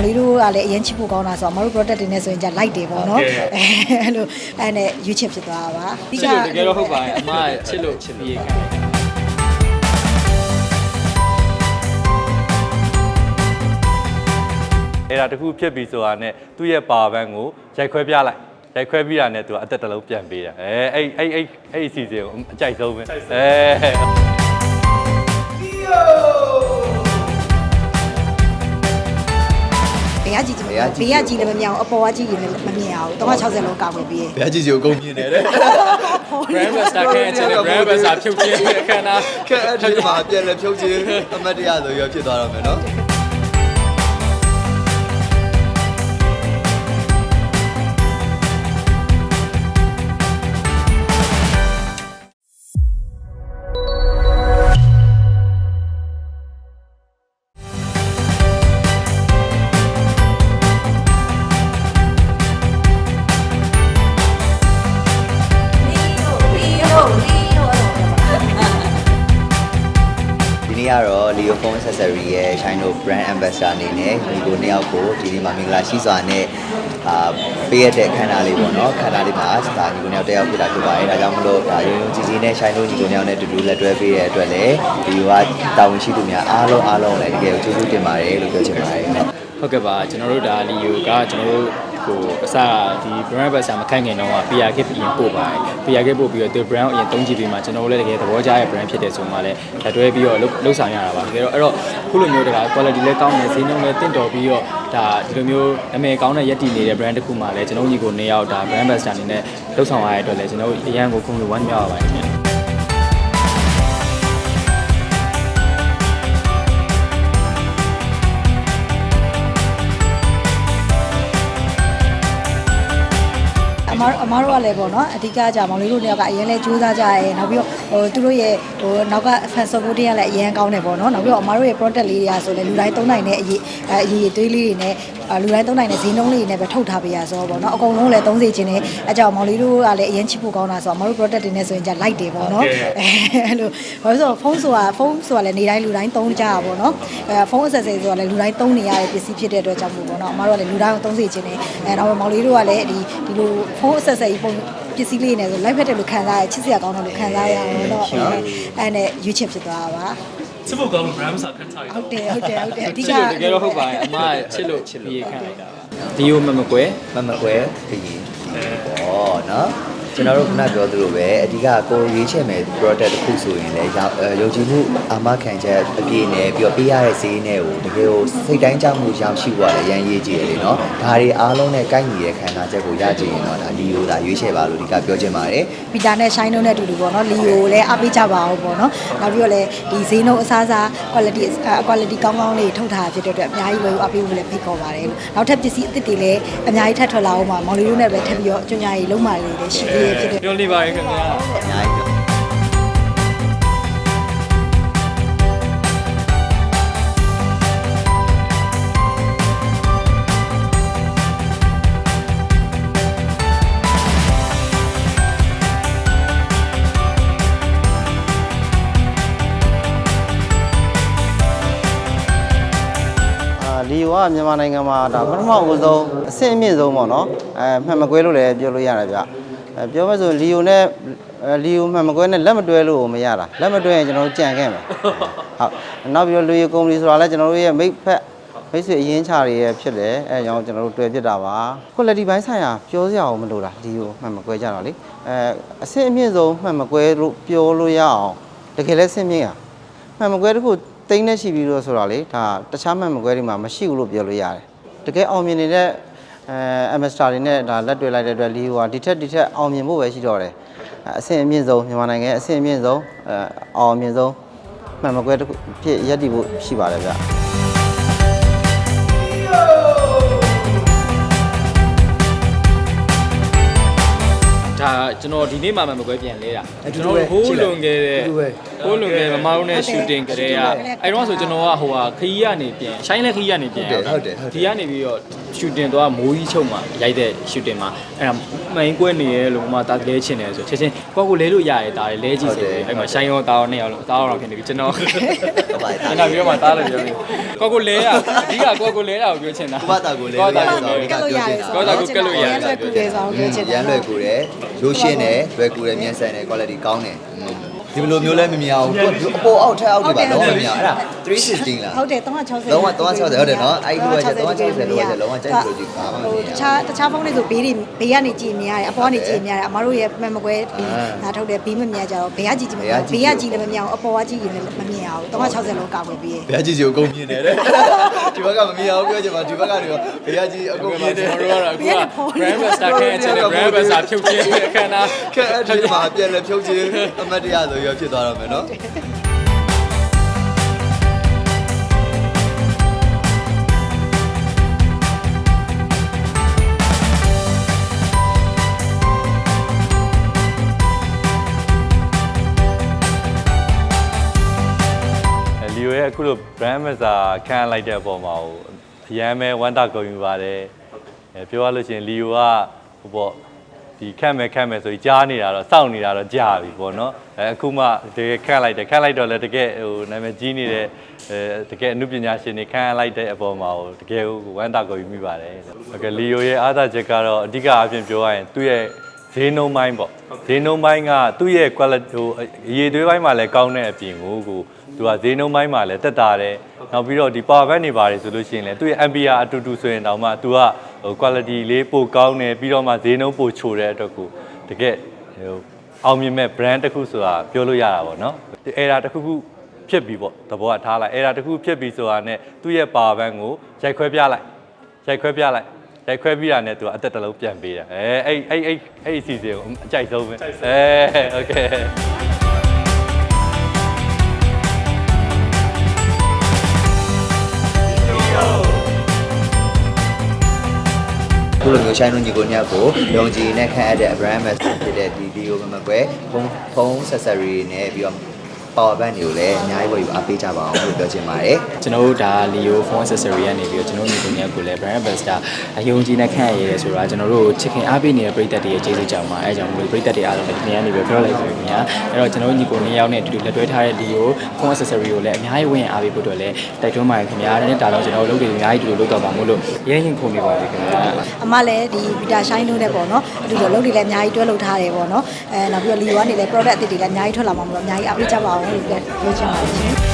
င်လေးတို့ကလည်းအရင်ချစ်ဖို့ကောင်းတာဆိုတော့အမတို့ product တွေနဲ့ဆိုရင်じゃ light တယ်ပေါ့နော်အဲအဲ့လိုအဲ့နဲ့ရွေးချယ်ဖြစ်သွားတာပါချစ်လို့တကယ်တော့ဟုတ်ပါတယ်အမကချစ်လို့ချစ်ပြီးခံတယ်အဲ့ဒါတခုဖြစ်ပြီဆိုတာနဲ့သူ့ရဲ့ပါဘန်းကိုရိုက်ခွဲပြလိုက်ရိုက်ခွဲပြီးတာနဲ့သူကအသက်တစ်လုံးပြန်ပေးတာအဲအဲ့အဲ့အဲ့အဲ့အစီအစဉ်ကိုအကြိုက်ဆုံးပဲအဲ ကကြည့်ကြည့်မမြင်ဘေးကကြည့်လည်းမမြင်အောင်အပေါ်ကကြည့်ရင်လည်းမမြင်အောင်360လုံးကောက်ွယ်ပြီးဘယ်အကြည့်စီကိုအကုန်မြင်နေတယ် brand master ခဲချင်တယ် brand master ဖြုတ်ခြင်းအခမ်းအနား ခက်အဲ့ဒီမှာပြန်လဲဖြုတ်ခြင်းအမတ်တရားဆိုရဖြစ်သွားတော့မယ်နော် ကတော့ Leo Phone Accessory ရဲ့ Shine Brand Ambassador အနေနဲ့ဒီကိုနှစ်ယောက်ကိုဒီနေ့မှာမင်္ဂလာရှိစွာနဲ့အာပေးရတဲ့ခန္ဓာလေးပေါ့နော်ခန္ဓာလေးမှာဒါဒီကိုနှစ်ယောက်တစ်ယောက်ပြတာဖြစ်ပါတယ်ဒါကြောင့်မလို့ဒါရုံရုံကြည်ကြည်နဲ့ Shine ညီကိုနှစ်ယောက်နဲ့တူတူလက်တွဲပေးရတဲ့အတွက်လည်းဒီကတာဝန်ရှိသူများအားလုံးအားလုံးလည်းတကယ်ကိုကျေးဇူးတင်ပါတယ်လို့ပြောချင်ပါတယ်နော်ဟုတ်ကဲ့ပါကျွန်တော်တို့ဒါလီယိုကကျွန်တော်တို့ ကိုအစဒီ brand master မခန့်ခင်တော့ PR kit ပြင်ပို့ပါတယ် PR kit ပို့ပြီးတော့ဒီ brand ကိုအရင်သုံးကြည့်ပြီးမှကျွန်တော်တို့လည်းတကယ်သဘောကျတဲ့ brand ဖြစ်တယ်ဆိုမှလည်းလက်တွဲပြီးတော့လှုပ်ဆောင်ရတာပါတကယ်တော့အဲ့တော့ခုလိုမျိုးတက quality လည်းကောင်းတယ်ဈေးနှုန်းလည်းတင့်တော်ပြီးတော့ဒါဒီလိုမျိုးနာမည်ကောင်းတဲ့ယက်တီနေတဲ့ brand တစ်ခုမှလည်းကျွန်တော်ညီကိုနေရောက်ဒါ brand master အနေနဲ့လှုပ်ဆောင်ရတဲ့အတွက်လည်းကျွန်တော်အရန်ကိုခုံလို့ဝမ်းမြောက်ရပါတယ် မအမတို့ကလည်းပေါ့နော်အဓိကကြာမောင်လေးတို့နှစ်ယောက်ကအရင်လဲကြိုးစားကြရဲနောက်ပြီးတော့ဟိုသူတို့ရဲ့ဟိုနောက်က fan support တွေကလည်းအရင်ကောင်းတယ်ပေါ့နော်နောက်ပြီးတော့အမတို့ရဲ့ product လေးတွေကဆိုလဲလူတိုင်းသုံးနိုင်တဲ့အရေးအရေးတွေးလေးတွေနဲ့လူတိုင်းသုံးနိုင်တဲ့ဈေးနှုန်းလေးတွေနဲ့ပဲထုတ်ထားပေးရဆိုတော့ပေါ့နော်အကုန်လုံးလည်းသုံးစေခြင်းနဲ့အကြောင်းမောင်လေးတို့ကလည်းအရင်ချစ်ဖို့ကောင်းတာဆိုတော့အမတို့ product တွေနဲ့ဆိုရင်じゃ light တယ်ပေါ့နော်အဲအဲ့လိုဘာလို့ဆိုတော့ဖုန်းဆိုတာဖုန်းဆိုတာလည်းနေတိုင်းလူတိုင်းသုံးကြတာပေါ့နော်အဲဖုန်း accessory ဆိုတာလည်းလူတိုင်းသုံးနေရတဲ့ပစ္စည်းဖြစ်တဲ့အတွက်ကြောင့်မို့ပေါ့နော်အမတို့ကလည်းလူတိုင်းကိုသုံးစေခြင်းနဲ့အဲတော့မောင်လေးတို့ကလည်းဒီဒီလိုဖုန်း accessory ပုံပစ္စည်းလေးနဲ့ဆို live ဖက်တယ်လို့ခံစားရချစ်စရာကောင်းတယ်လို့ခံစားရအောင်တော့အဲအဲ့နဲ့ရွေးချယ်ဖြစ်သွားတာပါချစ်ဖို့ကောင်းလို့ brand စာခန်းထားရဟုတ်တယ်ဟုတ်တယ်ဟုတ်တယ်အဓိကချစ်လို့တကယ်တော့ဟုတ်ပါတယ်အမကချစ်လို့ချစ်ပြီးခံလိုက်တာပါဒီယိုမမကွယ်မမကွယ်ခရင်ပေါ့နော် ကျွန်တော်တို့ခုနပြောသလိုပဲအဓိကကိုရွေးချယ်မယ် product တစ်ခုဆိုရင်လည်းရောက်အဲယုံကြည်မှုအာမခံချက်အပြည့်နဲ့ပြီးတော့ပေးရတဲ့ဈေးနဲ့ကိုတကယ်ကိုစိတ်တိုင်းကြောက်မှုရောက်ရှိသွားတယ်ရန်ရေးကြည့်ရတယ်နော်ဒါတွေအားလုံးနဲ့ကိုက်ညီတဲ့ခံစားချက်ကိုရကြည့်ရင်တော့ဒါဒီလိုသာရွေးချယ်ပါလို့ဒီကပြောချင်ပါတယ်ပီတာနဲ့ shine နဲ့အတူတူပေါ့နော်လီယိုကိုလည်းအားပေးကြပါအောင်ပေါ့နော်နောက်ပြီးတော့လည်းဒီဈေးနှုန်းအစားအစား quality အဲ quality ကောင်းကောင်းလေးထုတ်ထားတာဖြစ်တဲ့အတွက်အများကြီးပဲအားပေးဖို့လည်းဖိတ်ခေါ်ပါတယ်လို့နောက်ထပ်ပစ္စည်းအသစ်တွေလည်းအများကြီးထပ်ထွက်လာအောင်ပါမောင်လေးတို့နဲ့ပဲထပ်ပြီးတော့အကျွညာကြီးလုံးပါလေးလည်းရှိသေးတယ်ဖြစ်တဲ့ပြောနေပါရင်ခင်ဗျာအများကြီးပြောအာလီယိုကမြန်မာနိုင်ငံမှာဒါပထမဦးဆုံးအဆင့်အမြင့်ဆုံးပေါ့နော်အဲမှန်မကွဲလို့လည်းပြောလို့ရတယ်ဗျအဲ ပြောမယ်ဆိုလီယိုနဲ့အဲလီယိုမှန်မကွဲနဲ့လက်မတွဲလို့မရတာလက်မတွဲရင်ကျွန်တော်တို့ကြံခဲ့မယ်ဟုတ်နောက်ပြီးတော့လူယိုကုမ္ပဏီဆိုတာလည်းကျွန်တော်တို့ရဲ့မိတ်ဖက်မိတ်ဆွေအရင်ချာတွေရဲ့ဖြစ်တယ်အဲကြောင့်ကျွန်တော်တို့တွေ့ဖြစ်တာပါ quality ဘိုင်းဆိုင်ရာပြောစရာအောင်မလိုတာလီယိုမှန်မကွဲကြတော့လေအဲအဆင့်အမြင့်ဆုံးမှန်မကွဲလို့ပြောလို့ရအောင်တကယ်လည်းဆင့်မြင့်ရမှန်မကွဲတစ်ခုတိန်းနဲ့ရှိပြီးတော့ဆိုတာလေဒါတခြားမှန်မကွဲတွေမှာမရှိဘူးလို့ပြောလို့ရတယ်တကယ်အောင်မြင်နေတဲ့ အဲအမစတာတွေနဲ့ဒါလက်တွေ့လိုက်တဲ့အတွက်လီဟိုကဒီထက်ဒီထက်အောင်မြင်ဖို့ပဲရှိတော့တယ်အဲအဆင့်အမြင့်ဆုံးမြန်မာနိုင်ငံရဲ့အဆင့်အမြင့်ဆုံးအဲအောင်မြင်ဆုံးမှန်မကွဲတစ်ခုဖြစ်ရပ်တည်ဖို့ရှိပါတယ်ဗျဒါကျွန်တော်ဒီနေ့မှမကွယ်ပြန်လဲတာကျွန်တော်ဟိုးလွန်ခဲ့တဲ့ဟိုးလွန်ခဲ့မမတို့နဲ့ shooting ကြတဲ့ကအဲ့တော့ဆိုကျွန်တော်ကဟိုဟာခရီးကနေပြန်ရှိုင်းလက်ခရီးကနေပြန်ဒီကနေပြီးတော့ shooting တော့မိုးကြီးချုပ်မှာရိုက်တဲ့ shooting မှာအဲ့ဒါမိုင်းကွက်နေရဲလို့မှတာလဲချင်တယ်ဆိုချက်ချင်းကိုကိုလဲလို့ရရဲတာလဲကြည့်စေအဲ့မှာရှိုင်းရောတာရောနှစ်ယောက်လုံးတာရောတော့ဖြစ်နေပြီကျွန်တော်ဟုတ်ပါတကျွန်တော်ပြောမှတားလို့ပြောနေကိုကိုလဲရအဓိကကိုကိုလဲတာကိုပြောချင်တာကိုဘတာကိုလဲလို့ရတယ်ဆိုတော့ကတ်လို့ရတယ်ကောတာကိုကတ်လို့ရတယ်ရန်လွယ်ကူတယ်ဆိုတော့ပြောချင်တယ်ရမ်းလွယ်ကူတယ်ရိုးရှင်းတယ်လွယ်ကူတယ်မြန်ဆန်တယ် quality ကောင်းတယ် ဒီလိုမျိုးလဲမမြင်အောင်အပေါ်အောက်ထက်အောက်တွေပါတော့မမြင်အောင်အဲ့ဒါ316လားဟုတ်တယ်360လုံးဝ360ဟုတ်တယ်နော်အဲ့ဒီလိုက360လုံးဝလုံးဝကြိုက်လို့ကြည့်ပါမှမဟိုမြင်တအောင်ခြားတခြားဖုန်းတွေဆိုဘေးတွေဘေးကနေကြည့်မြင်ရတယ်အပေါ်ကနေကြည့်မြင်ရတယ်အမတို့ရဲ့မှန်မကွဲဒီနားထုတ်တယ်ဘေးမမြင်ကြတော့ဘေးကကြည့်ကြည့်မမြင်ဘေးကကြည့်လည်းမမြင်အောင်အပေါ်ကကြည့်ရင်လည်းမမြင်အောင်360လုံးကောက်ပဲပြီးရဘယ်ကြီးစီကိုအကုန်မြင်တယ်တဲ့ဒီဘက်ကမမြင်အောင်ပြောချင်ပါဒီဘက်ကနေတော့ဘယ်ကြီးအကုန်မြင်တယ်ကျွန်တော်တို့ကတော့အခုက brand master ခန့်ချင်တယ် brand master ဖြုတ်ခြင်းအခမ်းအနားခက်အဲ့ဒီမှာပြန်လဲဖြုတ်ခြင်းအမတ်တရားဆိုရဖြစ်သွားတော့မယ်နော်အဲလီယိုရဲ့အခုလို brand ambassador ခန့်လိုက်တဲ့အပေါ်မှာဟိုအရန်ပဲဝမ်းသာကုန်ယူပါတယ်အဲပြောရလို့ရှိရင်လီယိုကဟိုပေါ့ ဒီခန့်မယ်ခန့်မယ်ဆိုပြီးကြားနေတာတော့စောင့်နေတာတော့ကြာပြီပေါ့နော်အဲအခုမှတကယ်ခန့်လိုက်တယ်ခန့်လိုက်တော့လည်းတကယ်ဟိုနာမည်ကြီးနေတဲ့အဲတကယ်အမှုပညာရှင်တွေခန့်လိုက်တဲ့အပေါ်မှာဟိုတကယ်ဟိုဝမ်းသာကုန်ယူမိပါတယ်ဟုတ်ကဲ့လီယိုရဲ့အားသာချက်ကတော့အဓိကအပြင်ပြောရရင်သူ့ရဲ့ဈေးနှုန်းပိုင်းပေါ့ဈေးနှုန်းပိုင်းကသူ့ရဲ့ quality ဟိုအရေးသွေးပိုင်းမှာလည်းကောင်းတဲ့အပြင်ကိုကိုသူကဈေးနှုန်းပိုင်းမှာလည်းတက်တာတယ်နောက်ပြီးတော့ဒီ power bank တွေပါတယ်ဆိုလို့ရှိရင်လည်းသူ့ရဲ့ ampere အတူတူဆိုရင်တောင်မှသူက ဟို quality လေးပိုကောင်းတယ်ပြီးတော့မှဈေးနှုန်းပိုချိုတဲ့အတွက်ကိုတကယ်ဟိုအောင်မြင်မဲ့ brand တစ်ခုဆိုတာပြောလို့ရတာပေါ့နော်အဲဒါတစ်ခုခုဖြစ်ပြီပေါ့သဘောကထားလိုက်အဲဒါတစ်ခုဖြစ်ပြီဆိုတာနဲ့သူ့ရဲ့ power bank ကိုရိုက်ခွဲပြလိုက် ရိုက်ခွဲပြလိုက်ရိုက်ခွဲပြီးတာနဲ့သူကအသက်တစ်လုံးပြန်ပေးတာအဲအဲ့အဲ့အဲ့အဲ့အစီအစဉ်ကိုအကြိုက်ဆုံးပဲအဲโอเค ခုလိုမျိုးရှိုင်းလုံးညီကိုညက်ကိုယုံကြည်နဲ့ခန့်အပ်တဲ့ brand ambassador ဖြစ်တဲ့ဒီဒီကိုမမကွယ်ဖုန်းဖုန်း accessory နဲ့ပြီးတော့ power bank တွေကိုလည်းအများကြီးဝယ်ယူအားပေးကြပါအောင်လို့ပြောချင်ပါတယ်ကျွန်တော်တို့ဒါ Leo phone accessory ကနေပြီးတော့ကျွန်တော်တို့ညီကိုများကိုလည်း brand ambassador အယုံကြည်နဲ့ခန့်ရရဲဆိုတာကျွန်တော်တို့ချစ်ခင်အားပေးနေတဲ့ပရိသတ်တွေရဲ့ကျေးဇူးကြောင့်ပါအဲကြောင့်မလို့ပရိသတ်တွေအားလုံးလည်းဒီနေ့ကနေပြီးပြောလိုက်ဆိုရင်ညာအဲ့တော့ကျွန်တော်တို့ညီကိုနှစ်ယောက်နဲ့အတူတူလက်တွဲထားတဲ့ Leo phone accessory ကိုလည်းအများကြီးဝင်အားပေးဖို့အတွက်လည်းတိုက်တွန်းပါတယ်ခင်ဗျာတဲ့ဒါတော့ကျွန်တော်တို့လုပ်တွေအများကြီးတူတူလုပ်တော့ပါမို့လို့ရရင်ရင်ခုန်နေပါပြီခင်ဗျာအမလည်းဒီဗီတာရှိုင်းလို့နဲ့ပေါ့နော်အတူတူလုပ်တွေလည်းအများကြီးတွဲလုပ်ထားတယ်ပေါ့နော်အဲနောက်ပြီးတော့လီဝါနေလည်း product အသစ်တွေလည်းအများကြီးထွက်လာမှာမလို့အများကြီးအားပေးကြပါ Ezger Geçen Ağacı.